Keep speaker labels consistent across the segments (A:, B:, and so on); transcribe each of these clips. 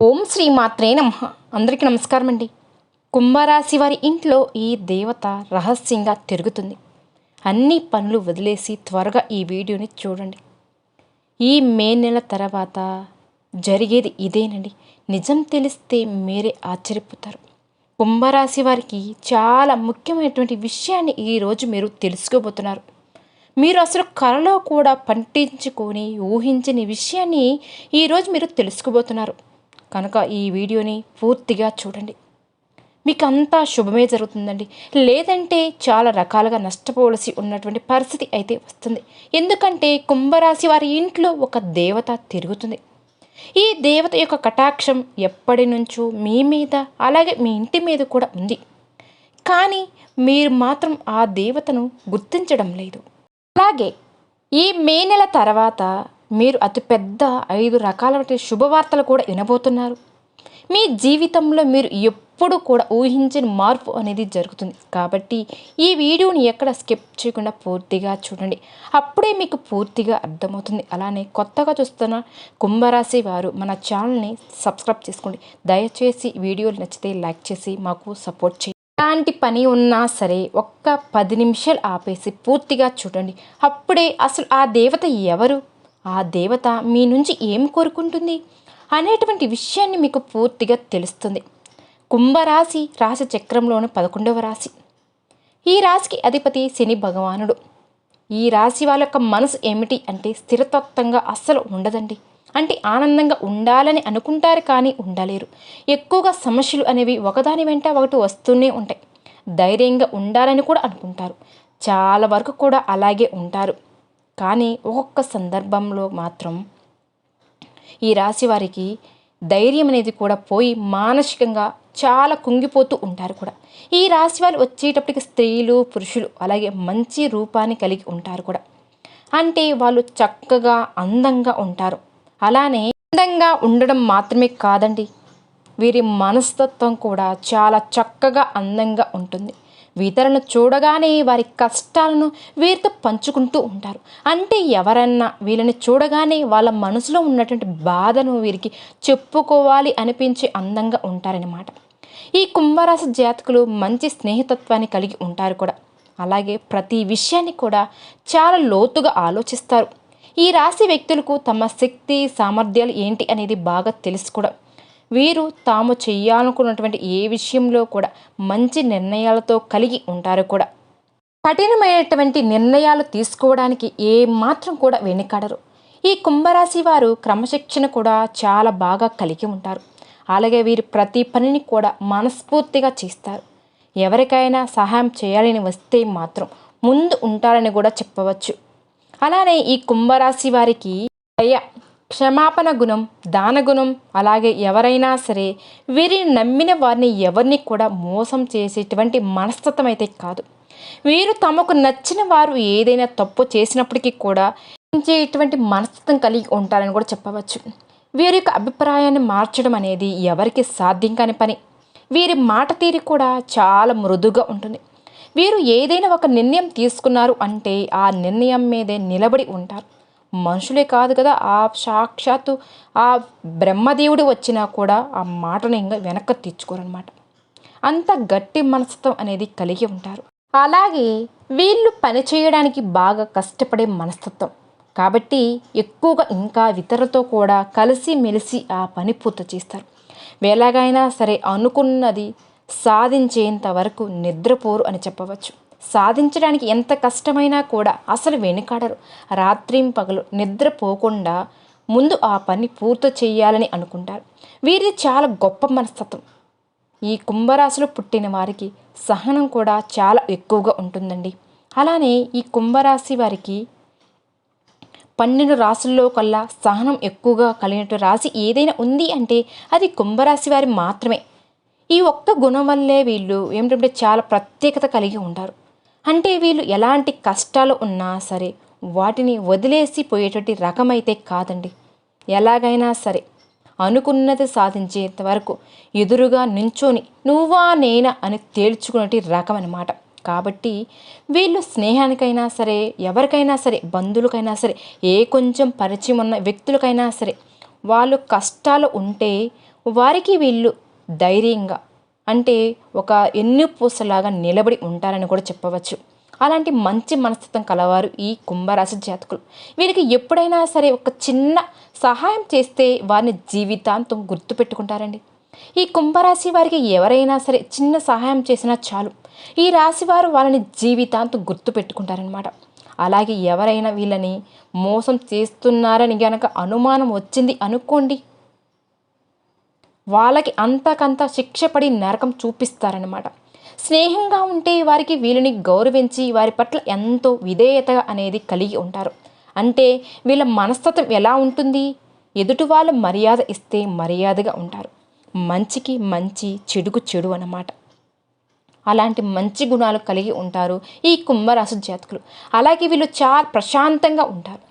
A: ఓం శ్రీ మాత్రే నమ. అందరికీ నమస్కారం అండి కుంభరాశి వారి ఇంట్లో ఈ దేవత రహస్యంగా తిరుగుతుంది. అన్ని పనులు వదిలేసి త్వరగా ఈ వీడియోని చూడండి. ఈ మే నెల తర్వాత జరిగేది ఇదేనండి. నిజం తెలిస్తే మీరే ఆశ్చర్యపోతారు. కుంభరాశి వారికి చాలా ముఖ్యమైనటువంటి విషయాన్ని ఈరోజు మీరు తెలుసుకోబోతున్నారు. మీరు అసలు కలలో కూడా పట్టించుకొని ఊహించని విషయాన్ని ఈరోజు మీరు తెలుసుకోబోతున్నారు. కనుక ఈ వీడియోని పూర్తిగా చూడండి. మీకు అంతా శుభమే జరుగుతుందండి. లేదంటే చాలా రకాలుగా నష్టపోవలసి ఉన్నటువంటి పరిస్థితి అయితే వస్తుంది. ఎందుకంటే కుంభరాశి వారి ఇంట్లో ఒక దేవత తిరుగుతుంది. ఈ దేవత యొక్క కటాక్షం ఎప్పటి నుంచో మీ మీద అలాగే మీ ఇంటి మీద కూడా ఉంది. కానీ మీరు మాత్రం ఆ దేవతను గుర్తించడం లేదు. అలాగే ఈ మే నెల తర్వాత మీరు అతిపెద్ద ఐదు రకాల శుభవార్తలు కూడా వినబోతున్నారు. మీ జీవితంలో మీరు ఎప్పుడు కూడా ఊహించని మార్పు అనేది జరుగుతుంది. కాబట్టి ఈ వీడియోని ఎక్కడ స్కిప్ చేయకుండా పూర్తిగా చూడండి. అప్పుడే మీకు పూర్తిగా అర్థమవుతుంది. అలానే కొత్తగా చూస్తున్న కుంభరాశి వారు మన ఛానల్ని సబ్స్క్రైబ్ చేసుకోండి. దయచేసి వీడియోలు నచ్చితే లైక్ చేసి మాకు సపోర్ట్ చేయండి. ఎలాంటి పని ఉన్నా సరే ఒక్క పది నిమిషాలు ఆపేసి పూర్తిగా చూడండి. అప్పుడే అసలు ఆ దేవత ఎవరు? ఆ దేవత మీ నుంచి ఏం కోరుకుంటుంది? అనేటువంటి విషయాన్ని మీకు పూర్తిగా తెలుస్తుంది. కుంభరాశి రాశి చక్రంలోని పదకొండవ రాశి. ఈ రాశికి అధిపతి శని భగవానుడు. ఈ రాశి వాళ్ళ యొక్క మనసు ఏమిటి అంటే స్థిరతత్వంగా అస్సలు ఉండదండి. అంటే ఆనందంగా ఉండాలని అనుకుంటారు కానీ ఉండలేరు. ఎక్కువగా సమస్యలు అనేవి ఒకదాని వెంట ఒకటి వస్తూనే ఉంటాయి. ధైర్యంగా ఉండాలని కూడా అనుకుంటారు. చాలా వరకు కూడా అలాగే ఉంటారు. కానీ ఒక్కొక్క సందర్భంలో మాత్రం ఈ రాశి వారికి ధైర్యం అనేది కూడా పోయి మానసికంగా చాలా కుంగిపోతూ ఉంటారు కూడా. ఈ రాశి వాళ్ళు వచ్చేటప్పటికి స్త్రీలు పురుషులు అలాగే మంచి రూపాన్ని కలిగి ఉంటారు కూడా. అంటే వాళ్ళు చక్కగా అందంగా ఉంటారు. అలానే అందంగా ఉండడం మాత్రమే కాదండి. వీరి మనస్తత్వం కూడా చాలా చక్కగా అందంగా ఉంటుంది. ఇతరులను చూడగానే వారి కష్టాలను వీరితో పంచుకుంటూ ఉంటారు. అంటే ఎవరన్నా వీళ్ళని చూడగానే వాళ్ళ మనసులో ఉన్నటువంటి బాధను వీరికి చెప్పుకోవాలి అనిపించి అందంగా ఉంటారనమాట ఈ కుంభరాశి జాతకులు మంచి స్నేహితత్వాన్ని కలిగి ఉంటారు కూడా. అలాగే ప్రతి విషయాన్ని కూడా చాలా లోతుగా ఆలోచిస్తారు. ఈ రాశి వ్యక్తులకు తమ శక్తి సామర్థ్యాలు ఏంటి అనేది బాగా తెలుసుకోవడం వీరు తాము చేయాలనుకున్నటువంటి ఏ విషయంలో కూడా మంచి నిర్ణయాలతో కలిగి ఉంటారు కూడా. కఠినమైనటువంటి నిర్ణయాలు తీసుకోవడానికి ఏమాత్రం కూడా వెనుకాడరు. ఈ కుంభరాశి వారు క్రమశిక్షణ కూడా చాలా బాగా కలిగి ఉంటారు. అలాగే వీరు ప్రతి పనిని కూడా మనస్ఫూర్తిగా చేస్తారు. ఎవరికైనా సహాయం చేయాలని వస్తే మాత్రం ముందు ఉంటారని కూడా చెప్పవచ్చు. అలానే ఈ కుంభరాశి వారికి దయ క్షమాపణ గుణం దానగుణం అలాగే ఎవరైనా సరే వీరిని నమ్మిన వారిని ఎవరిని కూడా మోసం చేసేటువంటి మనస్తత్వం అయితే కాదు. వీరు తమకు నచ్చిన వారు ఏదైనా తప్పు చేసినప్పటికీ కూడా ఇటువంటి మనస్తత్వం కలిగి ఉంటారని కూడా చెప్పవచ్చు. వీరి యొక్క అభిప్రాయాన్ని మార్చడం అనేది ఎవరికి సాధ్యం కాని పని. వీరి మాట తీరి కూడా చాలా మృదుగా ఉంటుంది. వీరు ఏదైనా ఒక నిర్ణయం తీసుకున్నారు అంటే ఆ నిర్ణయం మీదే నిలబడి ఉంటారు. మనుషులే కాదు కదా. ఆ సాక్షాత్తు ఆ బ్రహ్మదేవుడు వచ్చినా కూడా ఆ మాటను ఇంకా వెనక్కి తెచ్చుకోరనమాట అంత గట్టి మనస్తత్వం అనేది కలిగి ఉంటారు. అలాగే వీళ్ళు పని చేయడానికి బాగా కష్టపడే మనస్తత్వం. కాబట్టి ఎక్కువగా ఇంకా ఇతరులతో కూడా కలిసి మెలిసి ఆ పని పూర్తి చేస్తారు. ఎలాగైనా సరే అనుకున్నది సాధించేంత వరకు నిద్రపోరు అని చెప్పవచ్చు. సాధించడానికి ఎంత కష్టమైనా కూడా అసలు వెనుకాడరు. రాత్రిం పగలు నిద్రపోకుండా ముందు ఆ పని పూర్తి చేయాలని అనుకుంటారు. వీరిది చాలా గొప్ప మనస్తత్వం. ఈ కుంభరాశిలో పుట్టిన వారికి సహనం కూడా చాలా ఎక్కువగా ఉంటుందండి. అలానే ఈ కుంభరాశి వారికి పన్నెండు రాసుల్లో కల్లా సహనం ఎక్కువగా కలిగినట్టు రాశి ఏదైనా ఉంది అంటే అది కుంభరాశి వారి మాత్రమే. ఈ ఒక్క గుణం వల్లే వీళ్ళు ఏమిటంటే చాలా ప్రత్యేకత కలిగి ఉంటారు. అంటే వీళ్ళు ఎలాంటి కష్టాలు ఉన్నా సరే వాటిని వదిలేసి పోయేటటువంటి రకమైతే కాదండి. ఎలాగైనా సరే అనుకున్నది సాధించేంత వరకు ఎదురుగా నించోని నువ్వా నేనా అని తేల్చుకునే రకం అనమాట కాబట్టి వీళ్ళు స్నేహానికైనా సరే ఎవరికైనా సరే బంధువులకైనా సరే ఏ కొంచెం పరిచయం ఉన్న వ్యక్తులకైనా సరే వాళ్ళు కష్టాలు ఉంటే వారికి వీళ్ళు ధైర్యంగా అంటే ఒక ఎన్ను పూసలాగా నిలబడి ఉంటారని కూడా చెప్పవచ్చు. అలాంటి మంచి మనస్తత్వం కలవారు ఈ కుంభరాశి జాతకులు. వీరికి ఎప్పుడైనా సరే ఒక చిన్న సహాయం చేస్తే వారిని జీవితాంతం గుర్తుపెట్టుకుంటారండి ఈ కుంభరాశి వారికి ఎవరైనా సరే చిన్న సహాయం చేసినా చాలు. ఈ రాశి వారు వాళ్ళని జీవితాంతం గుర్తుపెట్టుకుంటారనమాట అలాగే ఎవరైనా వీళ్ళని మోసం చేస్తున్నారని గనక అనుమానం వచ్చింది అనుకోండి వాళ్ళకి అంతకంత శిక్షపడి నరకం చూపిస్తారనమాట స్నేహంగా ఉంటే వారికి వీళ్ళని గౌరవించి వారి పట్ల ఎంతో విధేయత అనేది కలిగి ఉంటారు. అంటే వీళ్ళ మనస్తత్వం ఎలా ఉంటుంది? ఎదుటి వాళ్ళు మర్యాద ఇస్తే మర్యాదగా ఉంటారు. మంచికి మంచి చెడుకు చెడు అన్నమాట. అలాంటి మంచి గుణాలు కలిగి ఉంటారు ఈ కుంభరాశి జాతకులు. అలాగే వీళ్ళు చాలా ప్రశాంతంగా ఉంటారు.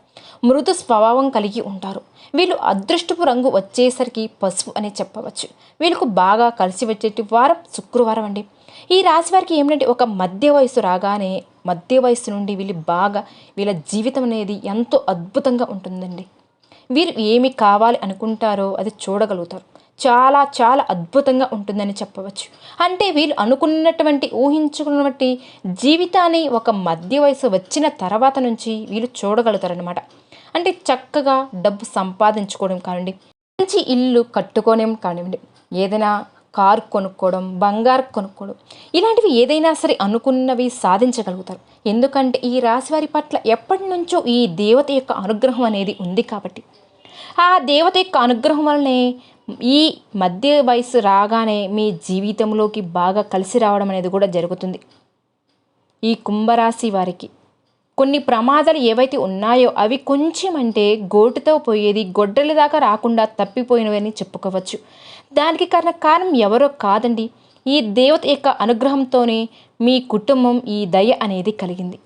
A: మృదు స్వభావం కలిగి ఉంటారు. వీళ్ళు అదృష్టపు రంగు వచ్చేసరికి పసుపు అని చెప్పవచ్చు. వీళ్ళకు బాగా కలిసి వచ్చేటి వారం శుక్రవారం అండి. ఈ రాశి వారికి ఏమిటంటే ఒక మధ్య వయసు రాగానే మధ్య వయసు నుండి వీళ్ళు బాగా వీళ్ళ జీవితం అనేది ఎంతో అద్భుతంగా ఉంటుందండి. వీరు ఏమి కావాలి అనుకుంటారో అది చూడగలుగుతారు. చాలా చాలా అద్భుతంగా ఉంటుందని చెప్పవచ్చు. అంటే వీళ్ళు అనుకున్నటువంటి ఊహించుకున్నటువంటి జీవితాన్ని ఒక మధ్య వయసు వచ్చిన తర్వాత నుంచి వీళ్ళు చూడగలుగుతారనమాట అంటే చక్కగా డబ్బు సంపాదించుకోవడం కానివ్వండి మంచి ఇల్లు కట్టుకోవడం కానివ్వండి ఏదైనా కారు కొనుక్కోవడం బంగారు కొనుక్కోవడం ఇలాంటివి ఏదైనా సరే అనుకున్నవి సాధించగలుగుతారు. ఎందుకంటే ఈ రాశి వారి పట్ల ఎప్పటి నుంచో ఈ దేవత యొక్క అనుగ్రహం అనేది ఉంది కాబట్టి. ఆ దేవత యొక్క అనుగ్రహం వల్లనే ఈ మధ్య వయసు రాగానే మీ జీవితంలోకి బాగా కలిసి రావడం అనేది కూడా జరుగుతుంది. ఈ కుంభరాశి వారికి కొన్ని ప్రమాదాలు ఏవైతే ఉన్నాయో అవి కొంచెం అంటే గోటుతో పోయేది గొడ్డలి దాకా రాకుండా తప్పిపోయినవని చెప్పుకోవచ్చు. దానికి కారణ కారణం ఎవరో కాదండి. ఈ దేవత యొక్క అనుగ్రహంతోనే మీ కుటుంబం ఈ దయ అనేది కలిగింది.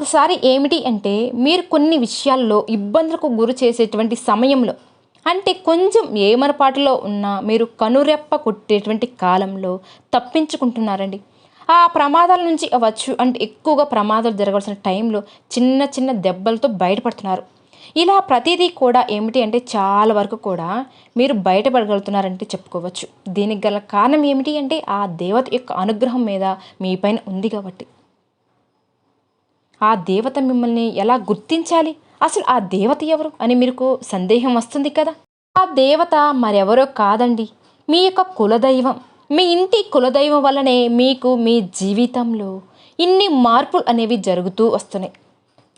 A: ఒకసారి ఏమిటి అంటే మీరు కొన్ని విషయాల్లో ఇబ్బందులకు గురి చేసేటువంటి సమయంలో అంటే కొంచెం ఏమరపాటులో ఉన్నా మీరు కనురెప్ప కొట్టేటువంటి కాలంలో తప్పించుకుంటున్నారండి. ఆ ప్రమాదాల నుంచి అవ్వచ్చు. అంటే ఎక్కువగా ప్రమాదాలు జరగాల్సిన టైంలో చిన్న చిన్న దెబ్బలతో బయటపడుతున్నారు. ఇలా ప్రతిదీ కూడా ఏమిటి అంటే చాలా వరకు కూడా మీరు బయటపడగలుగుతున్నారంటే చెప్పుకోవచ్చు. దీనికి గల కారణం ఏమిటి అంటే ఆ దేవత యొక్క అనుగ్రహం మీద మీ పైన ఉంది కాబట్టి. ఆ దేవత మిమ్మల్ని ఎలా గుర్తించాలి? అసలు ఆ దేవత ఎవరు అని మీకు సందేహం వస్తుంది కదా? ఆ దేవత మరెవరో కాదండి. మీ యొక్క కులదైవం. మీ ఇంటి కులదైవం వల్లనే మీకు మీ జీవితంలో ఇన్ని మార్పులు అనేవి జరుగుతూ వస్తున్నాయి.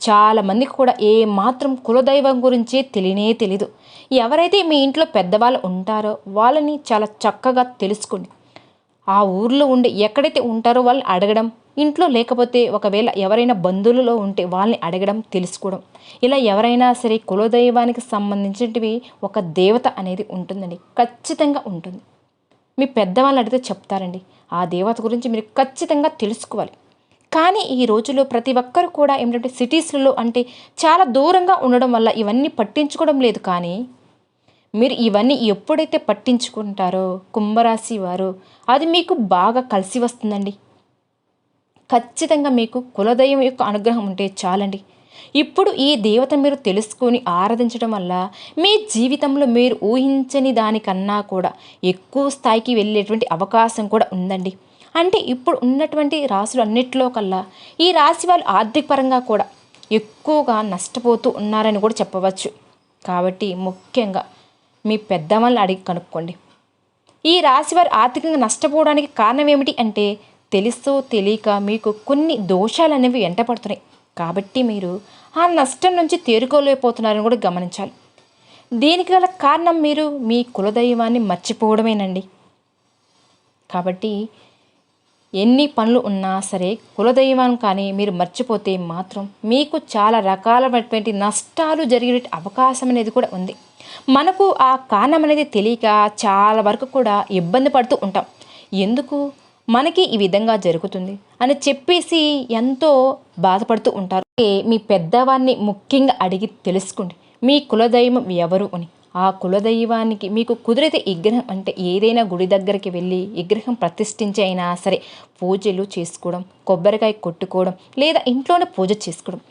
A: చాలామందికి కూడా ఏ మాత్రం కులదైవం గురించి తెలియనే తెలీదు. ఎవరైతే మీ ఇంట్లో పెద్దవాళ్ళు ఉంటారో వాళ్ళని చాలా చక్కగా తెలుసుకోండి. ఆ ఊర్లో ఉండి ఎక్కడైతే ఉంటారో వాళ్ళని అడగడం ఇంట్లో లేకపోతే ఒకవేళ ఎవరైనా బంధువులలో ఉంటే వాళ్ళని అడగడం తెలుసుకోవడం. ఇలా ఎవరైనా సరే కులదైవానికి సంబంధించినవి ఒక దేవత అనేది ఉంటుందండి. ఖచ్చితంగా ఉంటుంది. మీ పెద్దవాళ్ళని అడిగితే చెప్తారండి. ఆ దేవత గురించి మీరు ఖచ్చితంగా తెలుసుకోవాలి. కానీ ఈ రోజుల్లో ప్రతి ఒక్కరు కూడా ఏమిటంటే సిటీస్లలో అంటే చాలా దూరంగా ఉండడం వల్ల ఇవన్నీ పట్టించుకోవడం లేదు. కానీ మీరు ఇవన్నీ ఎప్పుడైతే పట్టించుకుంటారో కుంభరాశి వారు అది మీకు బాగా కలిసి వస్తుందండి. ఖచ్చితంగా మీకు కులదైవం యొక్క అనుగ్రహం ఉంటే చాలండి. ఇప్పుడు ఈ దేవత మీరు తెలుసుకొని ఆరాధించడం వల్ల మీ జీవితంలో మీరు ఊహించని దానికన్నా కూడా ఎక్కువ స్థాయికి వెళ్ళేటువంటి అవకాశం కూడా ఉందండి. అంటే ఇప్పుడు ఉన్నటువంటి రాశులు అన్నిట్లో కల్లా ఈ రాశి వాళ్ళు ఆర్థికపరంగా కూడా ఎక్కువగా నష్టపోతూ ఉన్నారని కూడా చెప్పవచ్చు. కాబట్టి ముఖ్యంగా మీ పెద్దవాళ్ళని అడిగి కనుక్కోండి. ఈ రాశి వారు ఆర్థికంగా నష్టపోవడానికి కారణం ఏమిటి అంటే తెలుసో తెలియక మీకు కొన్ని దోషాలు అనేవి వెంటపడుతున్నాయి. కాబట్టి మీరు ఆ నష్టం నుంచి తేరుకోలేకపోతున్నారని కూడా గమనించాలి. దీనికి గల కారణం మీరు మీ కులదైవాన్ని మర్చిపోవడమేనండి. కాబట్టి ఎన్ని పనులు ఉన్నా సరే కులదైవం కానీ మీరు మర్చిపోతే మాత్రం మీకు చాలా రకాలైనటువంటి నష్టాలు జరిగే అవకాశం అనేది కూడా ఉంది. మనకు ఆ కారణం అనేది తెలియక చాలా వరకు కూడా ఇబ్బంది పడుతూ ఉంటాం. ఎందుకు? మనకి ఈ విధంగా జరుగుతుంది అని చెప్పేసి ఎంతో బాధపడుతూ ఉంటారు. మీ పెద్దవాన్ని ముఖ్యంగా అడిగి తెలుసుకోండి. మీ కులదైవం ఎవరు అని. ఆ కులదైవానికి మీకు కుదిరితే విగ్రహం అంటే ఏదైనా గుడి దగ్గరికి వెళ్ళి విగ్రహం ప్రతిష్ఠించి అయినా సరే పూజలు చేసుకోవడం కొబ్బరికాయ కొట్టుకోవడం లేదా ఇంట్లోనే పూజ చేసుకోవడం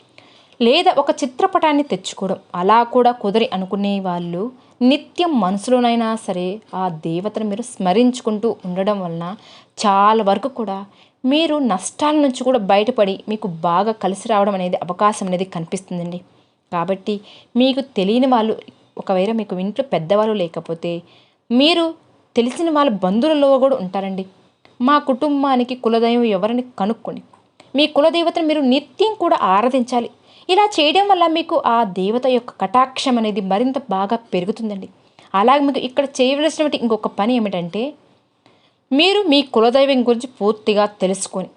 A: లేదా ఒక చిత్రపటాన్ని తెచ్చుకోవడం అలా కూడా కుదిరి అనుకునే వాళ్ళు నిత్యం మనసులోనైనా సరే ఆ దేవతను మీరు స్మరించుకుంటూ ఉండడం వలన చాలా వరకు కూడా మీరు నష్టాల నుంచి కూడా బయటపడి మీకు బాగా కలిసి రావడం అనేది అవకాశం అనేది కనిపిస్తుందండి. కాబట్టి మీకు తెలియని వాళ్ళు ఒకవేళ మీకు ఇంట్లో పెద్దవాళ్ళు లేకపోతే మీరు తెలిసిన వాళ్ళ బంధువులలో కూడా ఉంటారండి. మా కుటుంబానికి కులదైవం ఎవరిని కనుక్కొని మీ కులదేవతను మీరు నిత్యం కూడా ఆరాధించాలి. ఇలా చేయడం వల్ల మీకు ఆ దేవత యొక్క కటాక్షం అనేది మరింత బాగా పెరుగుతుందండి. అలాగే మీకు ఇక్కడ చేయవలసినటువంటి ఇంకొక పని ఏమిటంటే మీరు మీ కులదైవం గురించి పూర్తిగా తెలుసుకొని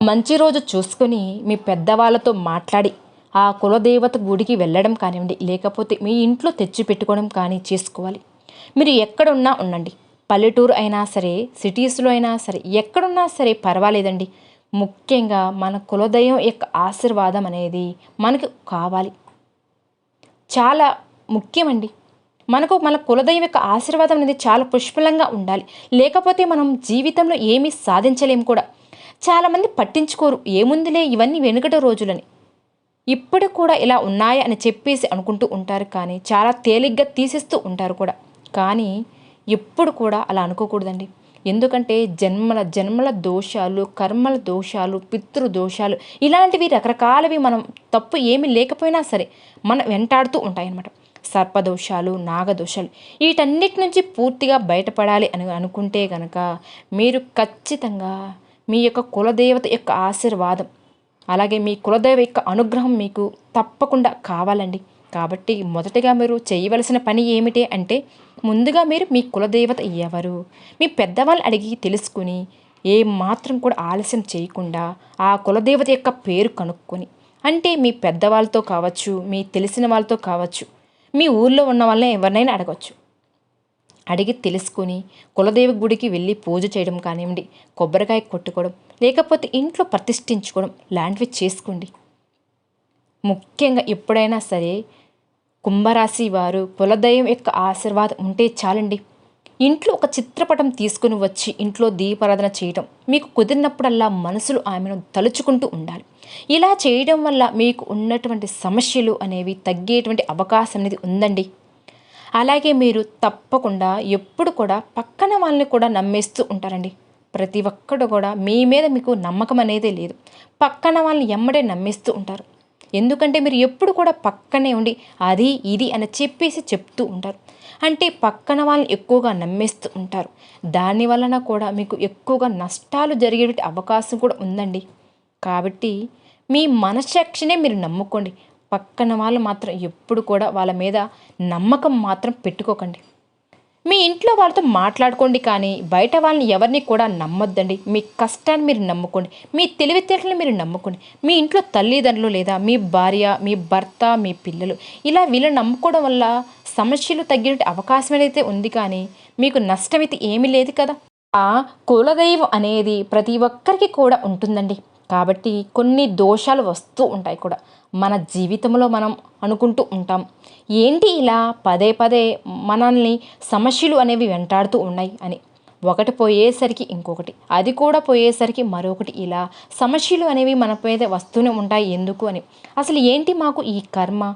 A: మంచి రోజు చూసుకొని మీ పెద్దవాళ్ళతో మాట్లాడి ఆ కులదేవత గుడికి వెళ్ళడం కానివ్వండి లేకపోతే మీ ఇంట్లో తెచ్చి పెట్టుకోవడం కానీ చేసుకోవాలి. మీరు ఎక్కడున్నా ఉండండి. పల్లెటూరు అయినా సరే సిటీస్లో అయినా సరే ఎక్కడున్నా సరే పర్వాలేదండి. ముఖ్యంగా మన కులదైవం యొక్క ఆశీర్వాదం అనేది మనకు కావాలి. చాలా ముఖ్యమండి. మనకు మన కులదైవం యొక్క ఆశీర్వాదం అనేది చాలా పుష్పలంగా ఉండాలి. లేకపోతే మనం జీవితంలో ఏమీ సాధించలేము కూడా. చాలామంది పట్టించుకోరు ఏముందిలే ఇవన్నీ వెనుకట రోజులని. ఇప్పుడు కూడా ఇలా ఉన్నాయా? అని చెప్పేసి అనుకుంటూ ఉంటారు కానీ చాలా తేలిగ్గా తీసేస్తూ ఉంటారు కూడా. కానీ ఎప్పుడు కూడా అలా అనుకోకూడదండి. ఎందుకంటే జన్మల జన్మల దోషాలు కర్మల దోషాలు పితృ దోషాలు ఇలాంటివి రకరకాలవి మనం తప్పు ఏమి లేకపోయినా సరే మనం వెంటాడుతూ ఉంటాయన్నమాట. సర్పదోషాలు నాగదోషాలు వీటన్నిటి నుంచి పూర్తిగా బయటపడాలి అని అనుకుంటే కనుక మీరు ఖచ్చితంగా మీ యొక్క కులదేవత యొక్క ఆశీర్వాదం అలాగే మీ కులదేవ యొక్క అనుగ్రహం మీకు తప్పకుండా కావాలండి. కాబట్టి మొదటగా మీరు చేయవలసిన పని ఏమిటి అంటే ముందుగా మీరు మీ కులదేవత ఎవరు? మీ పెద్దవాళ్ళు అడిగి తెలుసుకుని ఏ మాత్రం కూడా ఆలస్యం చేయకుండా ఆ కులదేవత యొక్క పేరు కనుక్కొని అంటే మీ పెద్దవాళ్ళతో కావచ్చు మీ తెలిసిన వాళ్ళతో కావచ్చు మీ ఊళ్ళో ఉన్న వాళ్ళని ఎవరినైనా అడగవచ్చు అడిగి తెలుసుకొని కులదేవి గుడికి వెళ్ళి పూజ చేయడం కానివ్వండి కొబ్బరికాయ కొట్టుకోవడం లేకపోతే ఇంట్లో ప్రతిష్ఠించుకోవడం లాంటివి చేసుకోండి. ముఖ్యంగా ఎప్పుడైనా సరే కుంభరాశి వారు కులదయం యొక్క ఆశీర్వాదం ఉంటే చాలండి. ఇంట్లో ఒక చిత్రపటం తీసుకుని వచ్చి ఇంట్లో దీపారాధన చేయడం మీకు కుదిరినప్పుడల్లా మనసులు ఆమెను తలుచుకుంటూ ఉండాలి. ఇలా చేయడం వల్ల మీకు ఉన్నటువంటి సమస్యలు అనేవి తగ్గేటువంటి అవకాశం అనేది ఉందండి. అలాగే మీరు తప్పకుండా ఎప్పుడు కూడా పక్కన వాళ్ళని కూడా నమ్మేస్తూ ఉంటారండి. ప్రతి ఒక్కడు కూడా మీ మీద మీకు నమ్మకం అనేదే లేదు. పక్కన వాళ్ళని ఎమ్మడే నమ్మేస్తూ ఉంటారు. ఎందుకంటే మీరు ఎప్పుడు కూడా పక్కనే ఉండి అది ఇది అని చెప్పేసి చెప్తూ ఉంటారు. అంటే పక్కన వాళ్ళని ఎక్కువగా నమ్మేస్తూ ఉంటారు. దాని వలన కూడా మీకు ఎక్కువగా నష్టాలు జరిగే అవకాశం కూడా ఉందండి. కాబట్టి మీ మనసాక్షినే మీరు నమ్ముకోండి. పక్కన వాళ్ళు మాత్రం ఎప్పుడు కూడా వాళ్ళ మీద నమ్మకం మాత్రం పెట్టుకోకండి. మీ ఇంట్లో వాళ్ళతో మాట్లాడుకోండి కానీ బయట వాళ్ళని ఎవరిని కూడా నమ్మొద్దండి. మీ కష్టాన్ని మీరు నమ్ముకోండి. మీ తెలివితేటలను మీరు నమ్ముకోండి. మీ ఇంట్లో తల్లిదండ్రులు లేదా మీ భార్య మీ భర్త మీ పిల్లలు ఇలా వీళ్ళని నమ్ముకోవడం వల్ల సమస్యలు తగ్గినట్టు అవకాశం అయితే ఉంది కానీ మీకు నష్టమైతే ఏమీ లేదు కదా? ఆ కులదైవం అనేది ప్రతి ఒక్కరికి కూడా ఉంటుందండి. కాబట్టి కొన్ని దోషాలు వస్తూ ఉంటాయి కూడా. మన జీవితంలో మనం అనుకుంటూ ఉంటాం. ఏంటి ఇలా పదే పదే మనల్ని సమస్యలు అనేవి వెంటాడుతూ ఉన్నాయి అని. ఒకటి పోయేసరికి ఇంకొకటి. అది కూడా పోయేసరికి మరొకటి. ఇలా సమస్యలు అనేవి మన మీద వస్తూనే ఉంటాయి ఎందుకు అని. అసలు ఏంటి మాకు ఈ కర్మ?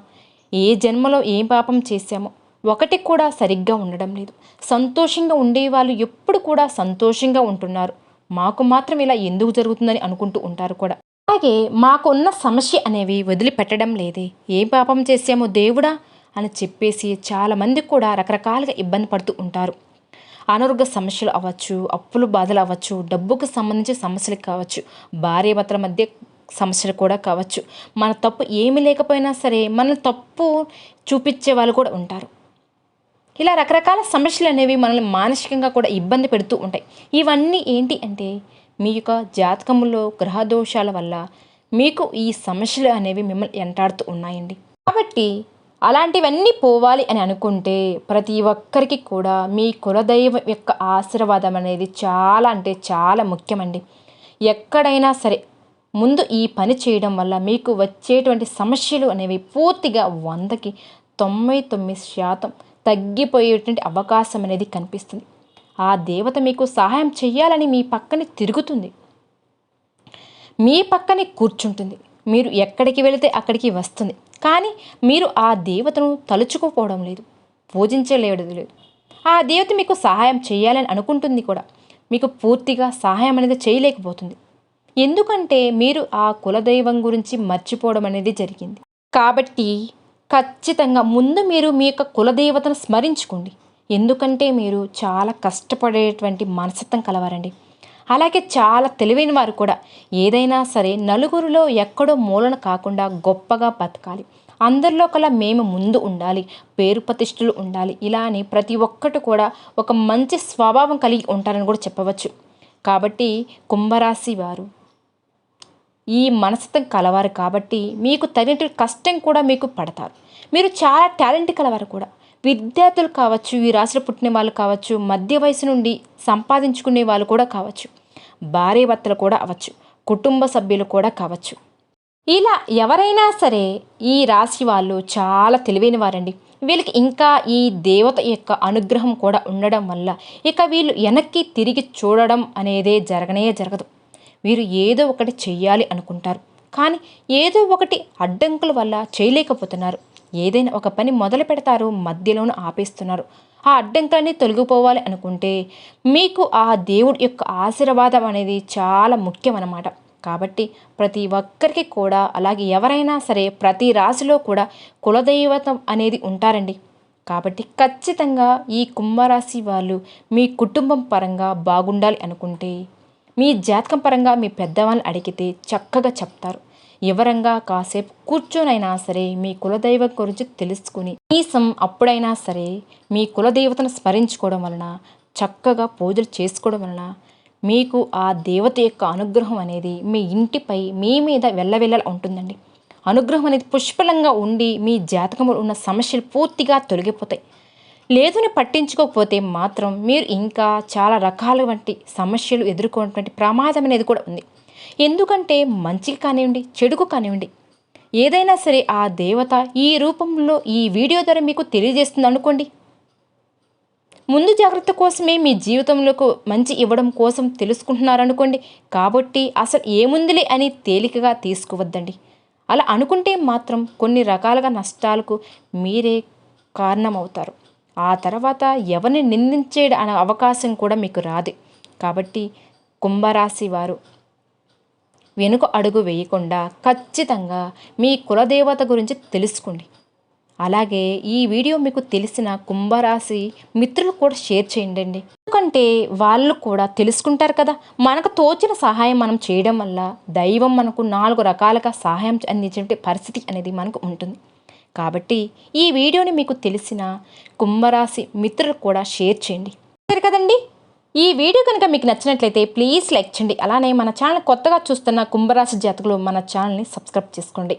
A: ఏ జన్మలో ఏం పాపం చేశామో? ఒకటి కూడా సరిగ్గా ఉండడం లేదు. సంతోషంగా ఉండేవాళ్ళు ఎప్పుడు కూడా సంతోషంగా ఉంటున్నారు. మాకు మాత్రం ఇలా ఎందుకు జరుగుతుందని అనుకుంటూ ఉంటారు కూడా. అలాగే మాకున్న సమస్య అనేవి వదిలిపెట్టడం లేదే. ఏం పాపం చేసామో దేవుడా? అని చెప్పేసి చాలామంది కూడా రకరకాలుగా ఇబ్బంది పడుతూ ఉంటారు. అనారోగ్య సమస్యలు అవ్వచ్చు అప్పులు బాధలు అవ్వచ్చు డబ్బుకు సంబంధించిన సమస్యలు కావచ్చు భార్య భర్తల మధ్య సమస్యలు కూడా కావచ్చు. మన తప్పు ఏమి లేకపోయినా సరే మన తప్పు చూపించే వాళ్ళు కూడా ఉంటారు. ఇలా రకరకాల సమస్యలు అనేవి మనల్ని మానసికంగా కూడా ఇబ్బంది పెడుతూ ఉంటాయి. ఇవన్నీ ఏంటి అంటే మీ యొక్క జాతకంలో గ్రహ దోషాల వల్ల మీకు ఈ సమస్యలు అనేవి మిమ్మల్ని ఎంటాడుతూ ఉన్నాయండి. కాబట్టి అలాంటివన్నీ పోవాలి అని అనుకుంటే ప్రతి ఒక్కరికి కూడా మీ కులదైవం యొక్క ఆశీర్వాదం అనేది చాలా అంటే చాలా ముఖ్యమండి. ఎక్కడైనా సరే ముందు ఈ పని చేయడం వల్ల మీకు వచ్చేటువంటి సమస్యలు అనేవి పూర్తిగా వందకి తొంభై తొమ్మిది శాతం తగ్గిపోయేటువంటి అవకాశం అనేది కనిపిస్తుంది. ఆ దేవత మీకు సహాయం చేయాలని మీ పక్కన తిరుగుతుంది. మీ పక్కనే కూర్చుంటుంది. మీరు ఎక్కడికి వెళితే అక్కడికి వస్తుంది. కానీ మీరు ఆ దేవతను తలుచుకోపోవడం లేదు. పూజించలేదు లేదు. ఆ దేవత మీకు సహాయం చేయాలని అనుకుంటుంది కూడా. మీకు పూర్తిగా సహాయం అనేది చేయలేకపోతుంది. ఎందుకంటే మీరు ఆ కులదైవం గురించి మర్చిపోవడం అనేది జరిగింది. కాబట్టి ఖచ్చితంగా ముందు మీరు మీ యొక్క కులదేవతను స్మరించుకోండి. ఎందుకంటే మీరు చాలా కష్టపడేటువంటి మనస్తత్వం కలవారండి. అలాగే చాలా తెలివైన వారు కూడా ఏదైనా సరే నలుగురిలో ఎక్కడో మూలన కాకుండా గొప్పగా బతకాలి. అందరిలో కల మేము ముందు ఉండాలి. పేరు ప్రతిష్ఠలు ఉండాలి. ఇలా అని ప్రతి ఒక్కటి కూడా ఒక మంచి స్వభావం కలిగి ఉంటారని కూడా చెప్పవచ్చు. కాబట్టి కుంభరాశి వారు ఈ మనస్తత్వం కలవారు కాబట్టి మీకు తగినట్టు కష్టం కూడా మీకు పడతారు. మీరు చాలా టాలెంట్ కలవారు కూడా. విద్యార్థులు కావచ్చు ఈ రాశిలో పుట్టిన వాళ్ళు కావచ్చు మధ్య వయసు నుండి సంపాదించుకునే వాళ్ళు కూడా కావచ్చు భార్య భర్తలు కూడా అవ్వచ్చు కుటుంబ సభ్యులు కూడా కావచ్చు. ఇలా ఎవరైనా సరే ఈ రాశి వాళ్ళు చాలా తెలివైన వారండి. వీళ్ళకి ఇంకా ఈ దేవత యొక్క అనుగ్రహం కూడా ఉండడం వల్ల ఇక వీళ్ళు వెనక్కి తిరిగి చూడడం అనేదే జరగనే జరగదు. వీరు ఏదో ఒకటి చెయ్యాలి అనుకుంటారు. కానీ ఏదో ఒకటి అడ్డంకుల వల్ల చేయలేకపోతున్నారు. ఏదైనా ఒక పని మొదలు పెడతారు మధ్యలోనూ ఆపేస్తున్నారు. ఆ అడ్డంకులన్నీ తొలగిపోవాలి అనుకుంటే మీకు ఆ దేవుడి యొక్క ఆశీర్వాదం అనేది చాలా ముఖ్యం అన్నమాట కాబట్టి ప్రతి ఒక్కరికి కూడా అలాగే ఎవరైనా సరే ప్రతి రాశిలో కూడా కులదైవతం అనేది ఉంటారండి. కాబట్టి ఖచ్చితంగా ఈ కుంభరాశి వాళ్ళు మీ కుటుంబం పరంగా బాగుండాలి అనుకుంటే మీ జాతకం పరంగా మీ పెద్దవాళ్ళని అడిగితే చక్కగా చెప్తారు. వివరంగా కాసేపు కూర్చొనైనా సరే మీ కులదైవం గురించి తెలుసుకుని కనీసం అప్పుడైనా సరే మీ కులదేవతను స్మరించుకోవడం వలన చక్కగా పూజలు చేసుకోవడం వలన మీకు ఆ దేవత యొక్క అనుగ్రహం అనేది మీ ఇంటిపై మీ మీద వెళ్ళవెళ్ళ ఉంటుందండి. అనుగ్రహం అనేది పుష్పలంగా ఉండి మీ జాతకంలో ఉన్న సమస్యలు పూర్తిగా తొలగిపోతాయి. లేదని పట్టించుకోకపోతే మాత్రం మీరు ఇంకా చాలా రకాల వంటి సమస్యలు ఎదుర్కొనేటువంటి ప్రమాదం అనేది కూడా ఉంది. ఎందుకంటే మంచికి కానివ్వండి చెడుకు కానివ్వండి ఏదైనా సరే ఆ దేవత ఈ రూపంలో ఈ వీడియో ద్వారా మీకు తెలియజేస్తుంది అనుకోండి. ముందు జాగ్రత్త కోసమే మీ జీవితంలోకి మంచి ఇవ్వడం కోసం తెలుసుకుంటున్నారనుకోండి కాబట్టి అసలు ఏముందిలే అని తేలికగా తీసుకువద్దండి. అలా అనుకుంటే మాత్రం కొన్ని రకాలుగా నష్టాలకు మీరే కారణమవుతారు. ఆ తర్వాత ఎవరిని నిందించే అనే అవకాశం కూడా మీకు రాదు. కాబట్టి కుంభరాశి వారు వెనుక అడుగు వేయకుండా ఖచ్చితంగా మీ కులదేవత గురించి తెలుసుకోండి. అలాగే ఈ వీడియో మీకు తెలిసిన కుంభరాశి మిత్రులు కూడా షేర్ చేయండి ఎందుకంటే వాళ్ళు కూడా తెలుసుకుంటారు కదా. మనకు తోచిన సహాయం మనం చేయడం వల్ల దైవం మనకు నాలుగు రకాలుగా సహాయం అందించే పరిస్థితి అనేది మనకు ఉంటుంది. కాబట్టి ఈ వీడియోని మీకు తెలిసిన కుంభరాశి మిత్రులు కూడా షేర్ చేయండి. సరే కదండి? ఈ వీడియో కనుక మీకు నచ్చినట్లయితే ప్లీజ్ లైక్ చేయండి. అలానే మన ఛానల్ కొత్తగా చూస్తున్న కుంభరాశి జాతకులు మన ఛానల్ని సబ్స్క్రైబ్ చేసుకోండి.